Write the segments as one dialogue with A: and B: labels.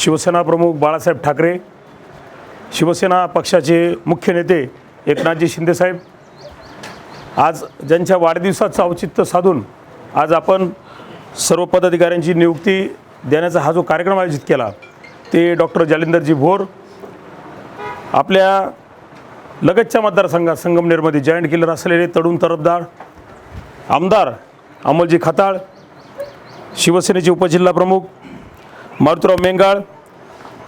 A: शिवसेना प्रमुख बाळासाहेब ठाकरे शिवसेना पक्षाचे मुख्य नेते एकनाथजी शिंदेसाहेब आज ज्यांच्या वाढदिवसाचं औचित्य साधून आज आपण सर्व पदाधिकाऱ्यांची नियुक्ती देण्याचा हा जो कार्यक्रम आयोजित केला ते डॉक्टर जालिंदरजी भोर आपल्या लगतच्या मतदारसंघात संगमनेरमध्ये जॉईंट किलर असलेले तडून तरफदार आमदार अमोलजी खताळ शिवसेनेचे उपजिल्हा प्रमुख मारुतराव मेंगाळ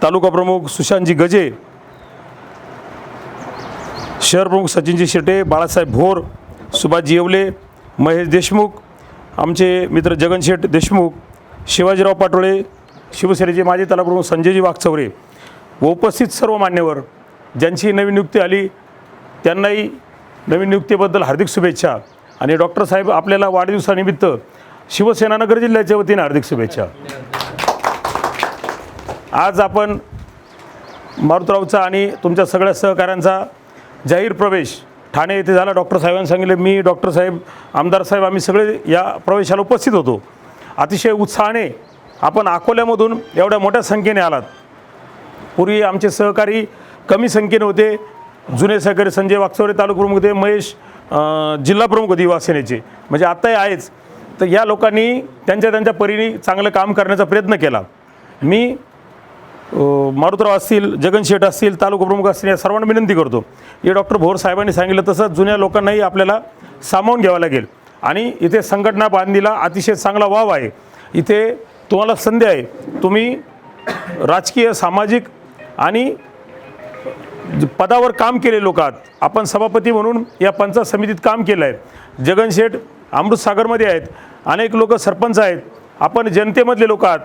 A: तालुका प्रमुख सुशांतजी गजे शहर प्रमुख सचिनजी शेटे बाळासाहेब भोर सुभाषजी येवले महेश देशमुख आमचे मित्र जगनशेठ देशमुख शिवाजीराव पाटोळे शिवसेनेचे माजी प्रमुख संजयजी वागचौरे व उपस्थित सर्व मान्यवर ज्यांची नवीन नियुक्ती आली त्यांनाही नवीन नियुक्तीबद्दल हार्दिक शुभेच्छा आणि डॉक्टर साहेब आपल्याला वाढदिवसानिमित्त शिवसेना नगर जिल्ह्याच्या वतीने हार्दिक शुभेच्छा आज आपण मारुतरावचा आणि तुमच्या सगळ्या सहकाऱ्यांचा जाहीर प्रवेश ठाणे येथे झाला. डॉक्टर साहेबांनी सांगितले मी डॉक्टर साहेब आमदार साहेब आम्ही सगळे या प्रवेशाला उपस्थित होतो. अतिशय उत्साहाने आपण अकोल्यामधून एवढ्या मोठ्या संख्येने आलात. पूर्वी आमचे सहकारी कमी संख्येने होते. जुने सहकारी संजय वागचौरे तालुका प्रमुख होते महेश जिल्हाप्रमुख होते युवासेनेचे. म्हणजे आत्ताही आहेच. तर या लोकांनी त्यांच्या त्यांच्या परीने चांगलं काम करण्याचा प्रयत्न केला. मी मारुतराव असतील जगन शेठ असतील तालुका प्रमुख असतील या सर्वांना विनंती करतो. हे डॉक्टर भोर साहेबांनी सांगितलं तसं जुन्या लोकांनाही आपल्याला सामावून घ्यावं लागेल. आणि इथे संघटना बांधणीला अतिशय चांगला वाव आहे. इथे तुम्हाला संधी आहे. तुम्ही राजकीय सामाजिक आणि ज- पदावर काम केले लोक आहात. आपण सभापती म्हणून या पंचायत समितीत काम केलं आहे जगन शेठ अमृतसागरमध्ये आहेत. अनेक लोक सरपंच आहेत. आपण जनतेमधले लोक आहात.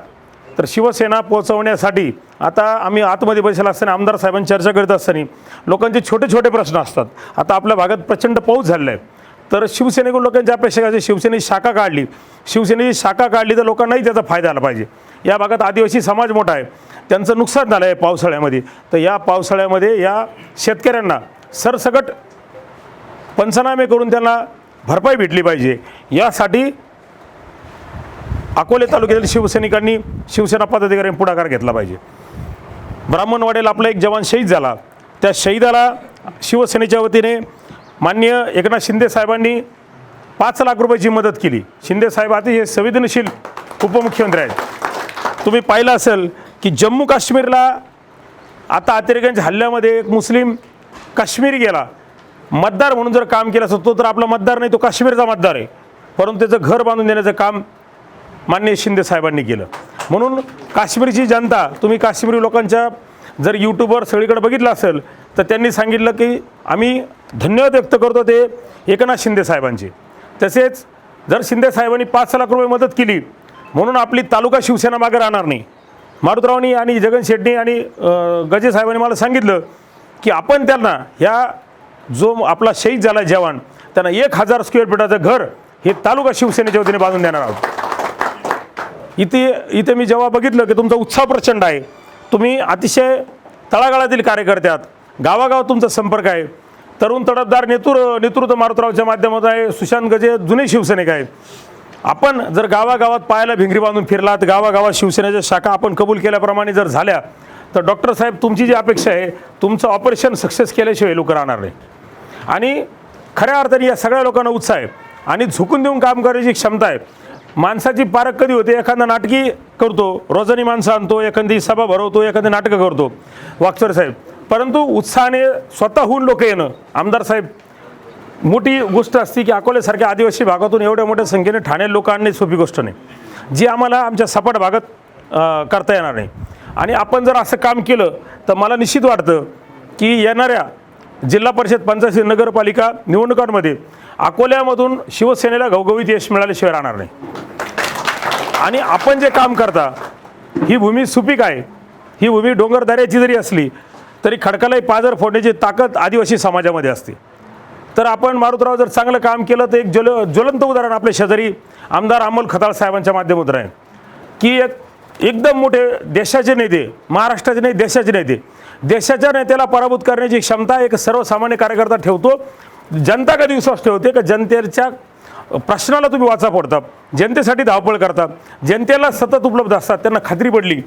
A: तर शिवसेना पोहोचवण्यासाठी आता आम्ही आतमध्ये बसला असताना आमदार साहेबांनी चर्चा करत असताना लोकांचे छोटे छोटे प्रश्न असतात. आता आपल्या भागात प्रचंड पाऊस झालेला आहे. तर शिवसेनेकडून लोकांची अपेक्षा करायची शिवसेनेची शाखा काढली. शिवसेनेची शाखा काढली तर लोकांनाही त्याचा फायदा आला पाहिजे. या भागात आदिवासी समाज मोठा आहे. त्यांचं नुकसान झालं आहे पावसाळ्यामध्ये. तर या पावसाळ्यामध्ये या शेतकऱ्यांना सरसकट पंचनामे करून त्यांना भरपाई भेटली पाहिजे. यासाठी अकोले तालुक्यातील शिवसैनिकांनी शिवसेना पदाधिकाऱ्यांनी पुढाकार घेतला पाहिजे. ब्राह्मणवाड्याला आपला एक जवान शहीद झाला. त्या शहीदाला शिवसेनेच्या वतीने माननीय एकनाथ शिंदे साहेबांनी पाच लाख रुपयाची मदत केली. शिंदे साहेब अतिशय संवेदनशील उपमुख्यमंत्री आहेत. तुम्ही पाहिलं असेल की जम्मू काश्मीरला आता अतिरेक्यांच्या हल्ल्यामध्ये एक मुस्लिम काश्मीरी गेला. मतदार म्हणून जर काम केलं असतं तो तर आपला मतदार नाही तो काश्मीरचा मतदार आहे. परंतु त्याचं घर बांधून देण्याचं काम माननीय शिंदे साहेबांनी केलं. म्हणून काश्मीरची जनता तुम्ही काश्मीरी लोकांच्या जर यूट्यूबवर सगळीकडे बघितलं असेल तर त्यांनी सांगितलं की आम्ही धन्यवाद व्यक्त करतो ते एकनाथ शिंदे साहेबांचे. तसेच जर शिंदे साहेबांनी पाच लाख रुपये मदत केली म्हणून आपली तालुका शिवसेना मागे राहणार नाही. मारुतरावनी आणि जगन शेट्टी आणि गजे साहेबांनी मला सांगितलं की आपण त्यांना ह्या जो आपला शहीद झाला जवान त्यांना एक हजार स्क्वेअर फीटाचं घर हे तालुका शिवसेनेच्या वतीने बांधून देणार आहोत. इथे इथे मी जेव्हा बघितलं की तुमचा उत्साह प्रचंड आहे. तुम्ही अतिशय तळागाळातील कार्यकर्ते आहात. तुमचा संपर्क आहे. तरुण तडफदार नेतृत्व नेतृत्व मारुतरावच्या माध्यमातून आहे. सुशांत गजे जुने शिवसैनिक आहेत. आपण जर गावागावात पायाला भिंगरी बांधून फिरलात गावागावात शिवसेनेच्या शाखा आपण कबूल केल्याप्रमाणे जर झाल्या तर डॉक्टर साहेब तुमची जी अपेक्षा आहे तुमचं ऑपरेशन सक्सेस केल्याशिवाय लोक राहणार नाही. आणि खऱ्या अर्थाने या सगळ्या लोकांना उत्साह आहे. आणि झुकून देऊन काम करायची क्षमता आहे. माणसाची पारख कधी होते? एखादा नाटकी करतो रोजानी माणसं आणतो एखादी सभा भरवतो एखादी नाटकं करतो. वागचोर साहेब परंतु उत्साहाने स्वतःहून लोक येणं. आमदार साहेब मोठी गोष्ट असते की अकोल्यासारख्या आदिवासी भागातून एवढ्या मोठ्या संख्येने ठाणे लोक आणणे सोपी गोष्ट नाही. जी आम्हाला आमच्या सपाट भागात करता येणार नाही. आणि आपण जर असं काम केलं तर मला निश्चित वाटतं की येणाऱ्या जिल्हा परिषद पंचायत नगरपालिका निवडणुकांमध्ये अकोल्यामधून शिवसेनेला घवघवीत यश मिळाल्याशिवाय राहणार नाही. आणि आपण जे काम करता ही भूमी सुपीक आहे. ही भूमी डोंगरदऱ्याची जरी असली तरी खडकालाही पाजर फोडण्याची ताकद आदिवासी समाजामध्ये असते. तर आपण मारुतराव जर चांगलं काम केलं तर एक ज्वल ज्वलंत उदाहरण आपल्या शेजारी आमदार अमोल खताळ साहेबांच्या माध्यमातून आहे. की एक एकदम मोठे देशाचे नेते महाराष्ट्राचे नाही देशाचे नेते. देशाच्या नेत्याला पराभूत करण्याची क्षमता एक सर्वसामान्य कार्यकर्ता ठेवतो. जनता कधी विश्वास ठेवते का? जनतेच्या प्रश्नाला तुम्ही वाचा फोडता. जनतेसाठी धावपळ करता. जनतेला सतत उपलब्ध असतात. त्यांना खात्री पडली.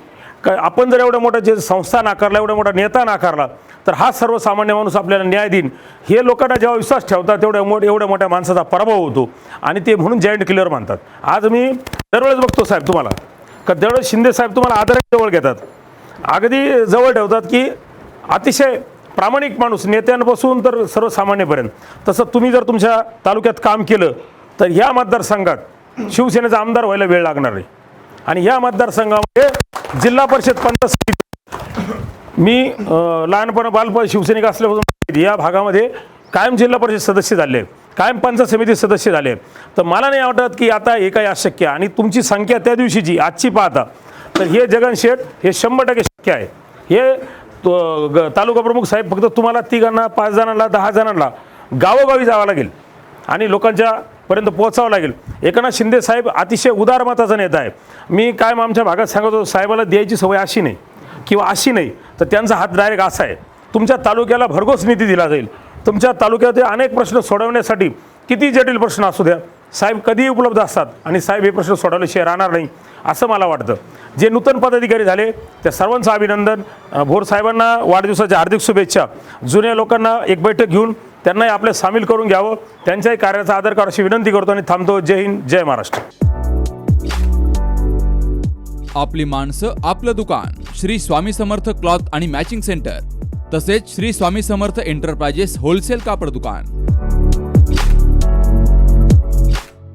A: का आपण जर एवढ्या मोठा जे संस्था नाकारला एवढा मोठा नेता नाकारला तर हा सर्वसामान्य माणूस आपल्याला न्याय देईन. हे लोकांना जेव्हा विश्वास ठेवतात तेवढ्या मोठ एवढ्या मोठ्या माणसाचा पराभव होतो. आणि ते म्हणून जॉईंट क्लिअर मानतात. आज मी दरवेळेस बघतो साहेब तुम्हाला. का दरवेळेस शिंदे साहेब तुम्हाला आदराने जवळ घेतात. अगदी जवळ ठेवतात की अतिशय प्रामाणिक माणूस नेत्यांपासून तर सर्वसामान्यपर्यंत. तसं तुम्ही जर तुमच्या तालुक्यात काम केलं तर ह्या मतदारसंघात शिवसेनेचा आमदार व्हायला वेळ लागणार आहे आणि ह्या मतदारसंघामध्ये जिल्हा परिषद पंचायत समिती मी लहानपण बालपण शिवसैनिक असल्यापासून या भागामध्ये कायम जिल्हा परिषद सदस्य झाले कायम पंचायत समिती सदस्य झाले. तर मला नाही वाटत की आता हे काही अशक्य आणि तुमची संख्या त्या दिवशीची आजची पाहता तर हे जगन शेठ हे शंभर टक्के शक्य आहे. हे तो- ग- तालुका प्रमुख साहेब फक्त तुम्हाला तिघांना पाच जणांना दहा जणांना गावोगावी जावं लागेल. आणि लोकांच्या पर्यंत पोहोचावं लागेल. एकनाथ शिंदे साहेब अतिशय उदार मताचा नेता आहे. मी कायम आमच्या भागात सांगत होतो साहेबाला द्यायची सवय अशी नाही किंवा अशी नाही तर त्यांचा हात डायरेक्ट असा आहे. तुमच्या तालुक्याला भरघोस निधी दिला जाईल. तुमच्या तालुक्यातील अनेक प्रश्न सोडवण्यासाठी किती जटिल प्रश्न असू द्या साहेब कधीही उपलब्ध असतात. आणि साहेब हे प्रश्न सोडवल्याशिवाय राहणार नाही असं मला वाटतं. जे नूतन पदाधिकारी झाले त्या सर्वांचं अभिनंदन. भोर साहेबांना वाढदिवसाच्या हार्दिक शुभेच्छा. जुन्या लोकांना एक बैठक घेऊन त्यांनाही आपल्या सामील करून घ्यावं. त्यांच्याही कार्याचा आदर करा अशी विनंती करतो आणि थांबतो. जय हिंद जय महाराष्ट्र.
B: आपली माणसं आपलं दुकान. श्री स्वामी समर्थ क्लॉथ आणि मॅचिंग सेंटर. तसेच श्री स्वामी समर्थ एंटरप्राइजेस होलसेल कापड दुकान.